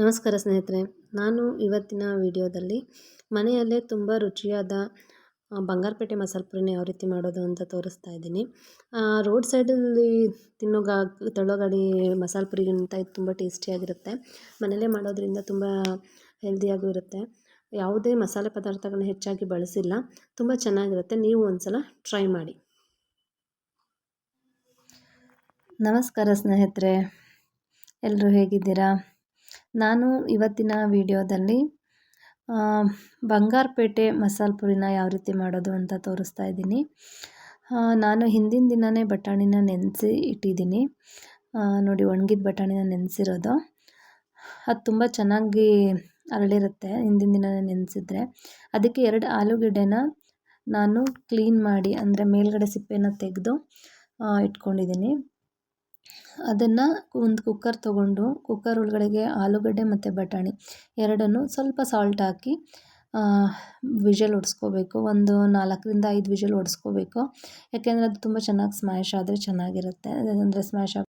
ನಮಸ್ಕಾರ ಸ್ನೇಹಿತರೆ, ನಾನು ಇವತ್ತಿನ ವಿಡಿಯೋದಲ್ಲಿ ಮನೆಯಲ್ಲೇ ತುಂಬ ರುಚಿಯಾದ ಬಂಗಾರಪೇಟೆ ಮಸಾಲೆ ಪುರಿನ ಯಾವ ರೀತಿ ಮಾಡೋದು ಅಂತ ತೋರಿಸ್ತಾ ಇದ್ದೀನಿ. ರೋಡ್ ಸೈಡಲ್ಲಿ ತಿನ್ನೋ ಗಾ ತಳ್ಳೋ ಗಾಡಿ ಮಸಾಲೆ ಪುರಿಗಿಂತ ಇದು ತುಂಬ ಟೇಸ್ಟಿಯಾಗಿರುತ್ತೆ ಮನೆಯಲ್ಲೇ ಮಾಡೋದ್ರಿಂದ ತುಂಬ ಹೆಲ್ದಿಯಾಗೂ ಇರುತ್ತೆ. ಯಾವುದೇ ಮಸಾಲೆ ಪದಾರ್ಥಗಳನ್ನ ಹೆಚ್ಚಾಗಿ ಬಳಸಿಲ್ಲ, ತುಂಬ ಚೆನ್ನಾಗಿರುತ್ತೆ. ನೀವು ಒಂದ್ಸಲ ಟ್ರೈ ಮಾಡಿ. ನಮಸ್ಕಾರ ಸ್ನೇಹಿತರೆ ಎಲ್ಲರೂ ಹೇಗಿದ್ದೀರಾ? ನಾನು ಇವತ್ತಿನ ವಿಡಿಯೋದಲ್ಲಿ ಬಂಗಾರಪೇಟೆ ಮಸಾಲ ಪುರಿನ ಯಾವ ರೀತಿ ಮಾಡೋದು ಅಂತ ತೋರಿಸ್ತಾ ಇದ್ದೀನಿ. ನಾನು ಹಿಂದಿನ ದಿನವೇ ಬಟಾಣಿನ ನೆನೆಸಿ ಇಟ್ಟಿದ್ದೀನಿ. ನೋಡಿ ಒಣಗಿದ ಬಟಾಣಿನ ನೆನೆಸಿರೋದು. ಅದು ತುಂಬ ಚೆನ್ನಾಗಿ ಅರಳಿರುತ್ತೆ, ಹಿಂದಿನ ದಿನವೇ ನೆನೆಸಿದ್ರೆ. ಅದಕ್ಕೆ ಎರಡು ಆಲೂಗಡ್ಡೆನ ನಾನು ಕ್ಲೀನ್ ಮಾಡಿ, ಅಂದರೆ ಮೇಲ್ಗಡೆ ಸಿಪ್ಪೆನ ತೆಗೆದು ಇಟ್ಕೊಂಡಿದ್ದೀನಿ. ಅದನ್ನು ಒಂದು ಕುಕ್ಕರ್ ತೊಗೊಂಡು ಕುಕ್ಕರ್ ಒಳಗಡೆಗೆ ಆಲೂಗಡ್ಡೆ ಮತ್ತು ಬಟಾಣಿ ಎರಡನ್ನು ಸ್ವಲ್ಪ ಸಾಲ್ಟ್ ಹಾಕಿ ವಿಷಲ್ ಹೊಡ್ಸ್ಕೋಬೇಕು ಒಂದು ನಾಲ್ಕರಿಂದ ಐದು ವಿಷಲ್ ಹೊಡ್ಸ್ಕೋಬೇಕು ಯಾಕೆಂದರೆ ಅದು ತುಂಬ ಚೆನ್ನಾಗಿ ಸ್ಮ್ಯಾಶ್ ಆದರೆ ಚೆನ್ನಾಗಿರುತ್ತೆ. ಅಂದರೆ ಸ್ಮ್ಯಾಶ್ ಆಗಿ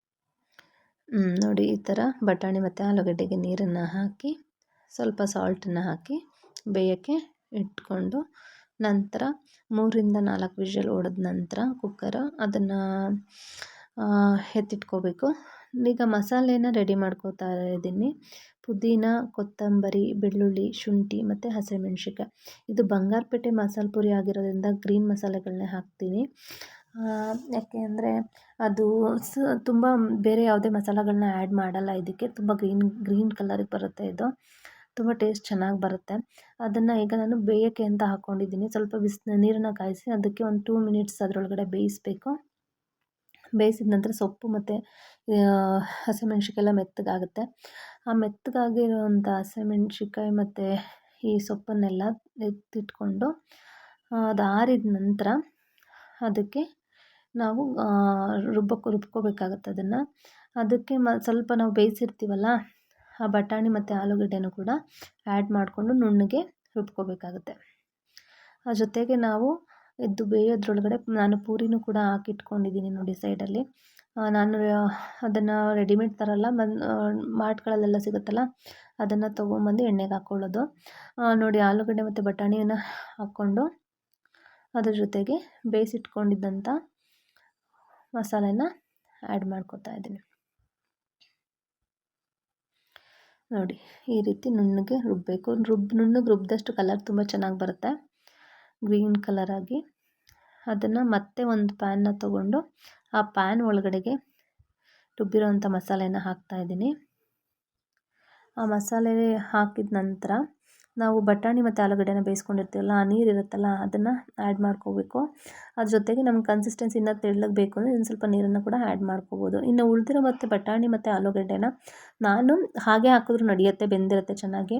ನೋಡಿ ಈ ಥರ ಬಟಾಣಿ ಮತ್ತು ಆಲೂಗಡ್ಡೆಗೆ ನೀರನ್ನು ಹಾಕಿ, ಸ್ವಲ್ಪ ಸಾಲ್ಟನ್ನು ಹಾಕಿ ಬೇಯೋಕ್ಕೆ ಇಟ್ಕೊಂಡು ನಂತರ ಮೂರಿಂದ ನಾಲ್ಕು ವಿಷಲ್ ಹೊಡೆದ ನಂತರ ಕುಕ್ಕರ್ ಅದನ್ನು ಎತ್ತಿಟ್ಕೋಬೇಕು. ಈಗ ಮಸಾಲೆನ ರೆಡಿ ಮಾಡ್ಕೋತಾ ಇದ್ದೀನಿ. ಪುದೀನ, ಕೊತ್ತಂಬರಿ, ಬೆಳ್ಳುಳ್ಳಿ, ಶುಂಠಿ ಮತ್ತು ಹಸಿಮೆಣ್ಸಿಕಾಯಿ ಇದು ಬಂಗಾರಪೇಟೆ ಮಸಾಲೆ ಪುರಿ ಆಗಿರೋದ್ರಿಂದ ಗ್ರೀನ್ ಮಸಾಲೆಗಳನ್ನೇ ಹಾಕ್ತೀನಿ. ಯಾಕೆ ಅಂದರೆ ಅದು ಸ, ತುಂಬ ಬೇರೆ ಯಾವುದೇ ಮಸಾಲೆಗಳನ್ನ ಆ್ಯಡ್ ಮಾಡಲ್ಲ ಇದಕ್ಕೆ. ತುಂಬ ಗ್ರೀನ್ ಗ್ರೀನ್ ಕಲರಿಗೆ ಬರುತ್ತೆ ಇದು. ತುಂಬ ಟೇಸ್ಟ್ ಚೆನ್ನಾಗಿ ಬರುತ್ತೆ. ಅದನ್ನು ಈಗ ನಾನು ಬೇಯೋಕ್ಕೆ ಅಂತ ಹಾಕ್ಕೊಂಡಿದ್ದೀನಿ ಸ್ವಲ್ಪ ಬಿಸಿ, ನೀರನ್ನ ಕಾಯಿಸಿ ಅದಕ್ಕೆ ಒಂದು ಟೂ ಮಿನಿಟ್ಸ್ ಅದರೊಳಗಡೆ ಬೇಯಿಸಬೇಕು. ಬೇಯಿಸಿದ ನಂತರ ಸೊಪ್ಪು ಮತ್ತು ಹಸಿಮೆಣ್ಸಿಕಾಯೆಲ್ಲ ಮೆತ್ತಗಾಗುತ್ತೆ. ಆ ಮೆತ್ತಗಾಗಿರುವಂಥ ಹಸಿಮೆಣ್ಸಿಕಾಯಿ ಮತ್ತು ಈ ಸೊಪ್ಪನ್ನೆಲ್ಲ ಎತ್ತಿಟ್ಕೊಂಡು ಅದು ಆರಿದ ನಂತರ ಅದಕ್ಕೆ ನಾವು ರುಬ್ಬಕ್ಕೆ ರುಬ್ಕೋಬೇಕಾಗತ್ತೆ ಅದನ್ನು. ಅದಕ್ಕೆ ಮ, ಸ್ವಲ್ಪ ನಾವು ಬೇಯಿಸಿರ್ತೀವಲ್ಲ, ಆ ಬಟಾಣಿ ಮತ್ತು ಆಲೂಗಡ್ಡೆನೂ ಕೂಡ ಆ್ಯಡ್ ಮಾಡಿಕೊಂಡು ನುಣ್ಣಗೆ ರುಬ್ಕೋಬೇಕಾಗುತ್ತೆ. ಆ ಜೊತೆಗೆ ನಾವು ಇದು ಬೇಯೋದ್ರೊಳಗಡೆ ನಾನು ಪೂರಿನೂ ಕೂಡ ಹಾಕಿಟ್ಕೊಂಡಿದ್ದೀನಿ ನೋಡಿ ಸೈಡಲ್ಲಿ. ನಾನು ಅದನ್ನು ರೆಡಿಮೇಡ್ ತರಲ್ಲ ಮಾರ್ಟ್ಗಳಲ್ಲೆಲ್ಲ ಸಿಗುತ್ತಲ್ಲ, ಅದನ್ನು ತೊಗೊಂಬಂದು ಎಣ್ಣೆಗೆ ಹಾಕ್ಕೊಳ್ಳೋದು ನೋಡಿ ಆಲೂಗಡ್ಡೆ ಮತ್ತು ಬಟಾಣಿಯನ್ನು ಹಾಕ್ಕೊಂಡು ಅದ್ರ ಜೊತೆಗೆ ಬೇಯಿಸಿಟ್ಕೊಂಡಿದ್ದಂಥ ಮಸಾಲೆನ ಆ್ಯಡ್ ಮಾಡ್ಕೊತಾ ಇದ್ದೀನಿ. ನೋಡಿ, ಈ ರೀತಿ ನುಣ್ಣಗೆ ರುಬ್ಬಬೇಕು ರುಬ್ಬ ನುಣ್ಣಗೆ ರುಬ್ಬಿದಷ್ಟು ಕಲರ್ ತುಂಬ ಚೆನ್ನಾಗಿ ಬರುತ್ತೆ. ಗ್ರೀನ್ ಕಲರಾಗಿ ಅದನ್ನು ಮತ್ತೆ ಒಂದು ಪ್ಯಾನ್ನ ತೊಗೊಂಡು ಆ ಪ್ಯಾನ್ ಒಳಗಡೆಗೆ ರುಬ್ಬಿರೋವಂಥ ಮಸಾಲೆನ ಹಾಕ್ತಾಯಿದ್ದೀನಿ ಆ ಮಸಾಲೆ ಹಾಕಿದ ನಂತರ ನಾವು ಬಟಾಣಿ ಮತ್ತು ಆಲೂಗಡ್ಡೆನ ಬೇಯಿಸ್ಕೊಂಡಿರ್ತೀವಲ್ಲ, ಆ ನೀರು ಇರುತ್ತಲ್ಲ, ಅದನ್ನು ಆ್ಯಡ್ ಮಾಡ್ಕೋಬೇಕು. ಅದ್ರ ಜೊತೆಗೆ ನಮ್ಗೆ ಕನ್ಸಿಸ್ಟೆನ್ಸಿ ಇನ್ನೂ ತೆಳ್ಳಗೆ ಬೇಕು ಅಂದರೆ ಇನ್ನು ಸ್ವಲ್ಪ ನೀರನ್ನು ಕೂಡ ಆ್ಯಡ್ ಮಾಡ್ಕೋಬೋದು. ಇನ್ನು ಉಳಿದಿರೋ ಮತ್ತು ಬಟಾಣಿ ಮತ್ತು ಆಲೂಗಡ್ಡೆನ ನಾನು ಹಾಗೆ ಹಾಕಿದ್ರೂ ನಡೆಯುತ್ತೆ, ಬೆಂದಿರುತ್ತೆ ಚೆನ್ನಾಗಿ.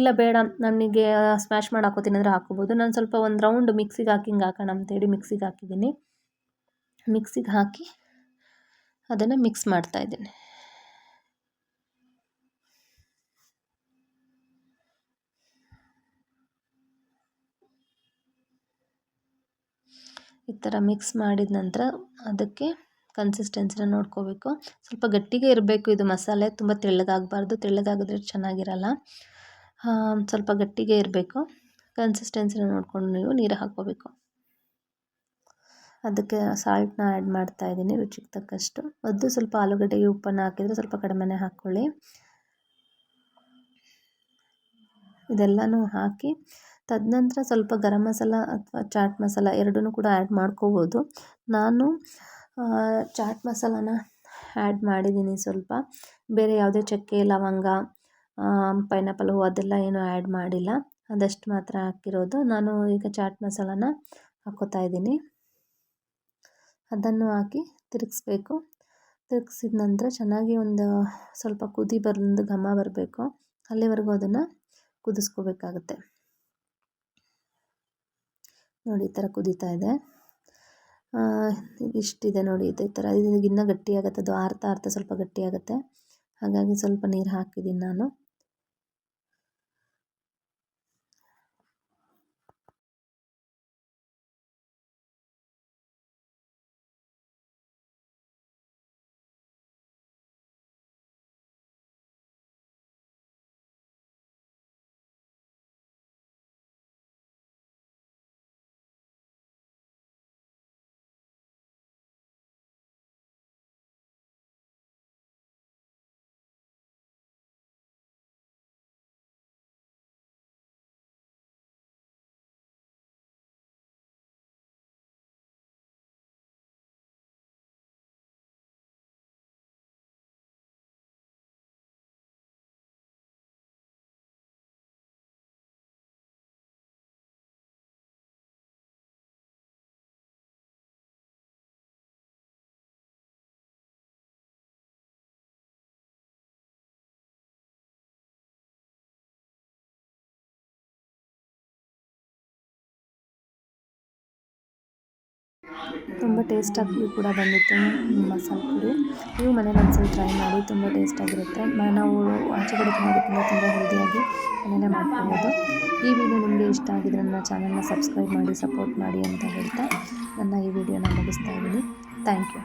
ಇಲ್ಲ ಬೇಡ, ನನಗೆ ಸ್ಮ್ಯಾಶ್ ಮಾಡಿ ಹಾಕೋತೀನಿ ಅಂದರೆ ಹಾಕೋಬೋದು. ನಾನು ಸ್ವಲ್ಪ ಒಂದು ರೌಂಡ್ ಮಿಕ್ಸಿಗೆ ಹಾಕಿ ಹಿಂಗೆ ಹಾಕೋಣ ಅಂತೇಳಿ ಮಿಕ್ಸಿಗೆ ಹಾಕಿದ್ದೀನಿ ಮಿಕ್ಸಿಗೆ ಹಾಕಿ ಅದನ್ನು ಮಿಕ್ಸ್ ಮಾಡ್ತಾಯಿದ್ದೀನಿ ಈ ಥರ ಮಿಕ್ಸ್ ಮಾಡಿದ ನಂತರ ಅದಕ್ಕೆ ಕನ್ಸಿಸ್ಟೆನ್ಸಿನ ನೋಡ್ಕೋಬೇಕು. ಸ್ವಲ್ಪ ಗಟ್ಟಿಗೆ ಇರಬೇಕು ಇದು ಮಸಾಲೆ, ತುಂಬ ತೆಳ್ಳಗಾಗಬಾರ್ದು. ತೆಳ್ಳಗಾಗಿದ್ರೆ ಚೆನ್ನಾಗಿರಲ್ಲ. ಸ್ವಲ್ಪ ಗಟ್ಟಿಗೆ ಇರಬೇಕು. ಕನ್ಸಿಸ್ಟೆನ್ಸಿನ ನೋಡ್ಕೊಂಡು ನೀವು ನೀರು ಹಾಕ್ಕೋಬೇಕು. ಅದಕ್ಕೆ ಸಾಲ್ಟನ್ನ ಆ್ಯಡ್ ಮಾಡ್ತಾಯಿದ್ದೀನಿ ರುಚಿಗೆ ತಕ್ಕಷ್ಟು. ಅದು ಸ್ವಲ್ಪ ಆಲೂಗಡ್ಡೆಗೆ ಉಪ್ಪನ್ನು ಹಾಕಿದರೆ ಸ್ವಲ್ಪ ಕಡಿಮೆನೇ ಹಾಕ್ಕೊಳ್ಳಿ. ಇದೆಲ್ಲನೂ ಹಾಕಿ ತದನಂತರ ಸ್ವಲ್ಪ ಗರಂ ಮಸಾಲ ಅಥವಾ ಚಾಟ್ ಮಸಾಲ ಎರಡೂ ಕೂಡ ಆ್ಯಡ್ ಮಾಡ್ಕೋಬೋದು. ನಾನು ಚಾಟ್ ಮಸಾಲಾನ ಆ್ಯಡ್ ಮಾಡಿದ್ದೀನಿ ಸ್ವಲ್ಪ. ಬೇರೆ ಯಾವುದೇ ಚಕ್ಕೆ, ಲವಂಗ ಪೈನಾಪಲ್ ಹೂವು ಅದೆಲ್ಲ ಏನೂ ಆ್ಯಡ್ ಮಾಡಿಲ್ಲ. ಅದಷ್ಟು ಮಾತ್ರ ಹಾಕಿರೋದು. ನಾನು ಈಗ ಚಾಟ್ ಮಸಾಲಾನ ಹಾಕೋತಾ ಇದ್ದೀನಿ. ಅದನ್ನು ಹಾಕಿ ತಿರುಗಿಸ್ಬೇಕು. ತಿರುಗಿಸಿದ ನಂತರ ಚೆನ್ನಾಗಿ ಒಂದು ಸ್ವಲ್ಪ ಕುದಿ ಬಂದು ಘಮ ಬರಬೇಕು. ಅಲ್ಲಿವರೆಗೂ ಅದನ್ನು ಕುದಿಸ್ಕೋಬೇಕಾಗತ್ತೆ. ನೋಡಿ, ಈ ಥರ ಕುದೀತಾ ಇದೆ. ಇಷ್ಟಿದೆ ನೋಡಿ ಈ ಥರ ಇದು ಇನ್ನೂ ಗಟ್ಟಿಯಾಗುತ್ತೆ. ಅದು ಆರ್ತಾ ಆರ್ತಾ ಸ್ವಲ್ಪ ಗಟ್ಟಿಯಾಗುತ್ತೆ. ಹಾಗಾಗಿ ಸ್ವಲ್ಪ ನೀರು ಹಾಕಿದ್ದೀನಿ ನಾನು. ತುಂಬ ಟೇಸ್ಟಾಗಿ ಕೂಡ ಬಂದಿತ್ತು ಮಸಾಲೆ ಪುರಿ ನೀವು ಮನೇಲಿ ಒಂದ್ಸಲ ಟ್ರೈ ಮಾಡಿ, ತುಂಬ ಟೇಸ್ಟಾಗಿರುತ್ತೆ. ನಾವು ಆಚೆ ಕಡೆ ತಿನ್ನೋದಕ್ಕಿಂತ ತುಂಬ ಹೆಲ್ದಿಯಾಗಿ ಮನೇಲೇ ಮಾಡ್ಕೊಬೋದು. ಈ ವಿಡಿಯೋ ನಿಮಗೆ ಇಷ್ಟ ಆಗಿದ್ರೆ ನನ್ನ ಚಾನಲ್ನ ಸಬ್ಸ್ಕ್ರೈಬ್ ಮಾಡಿ ಸಪೋರ್ಟ್ ಮಾಡಿ ಅಂತ ಹೇಳ್ತಾ ನನ್ನ ಈ ವಿಡಿಯೋನ ಮುಗಿಸ್ತಾ ಇದ್ದೀನಿ. Thank you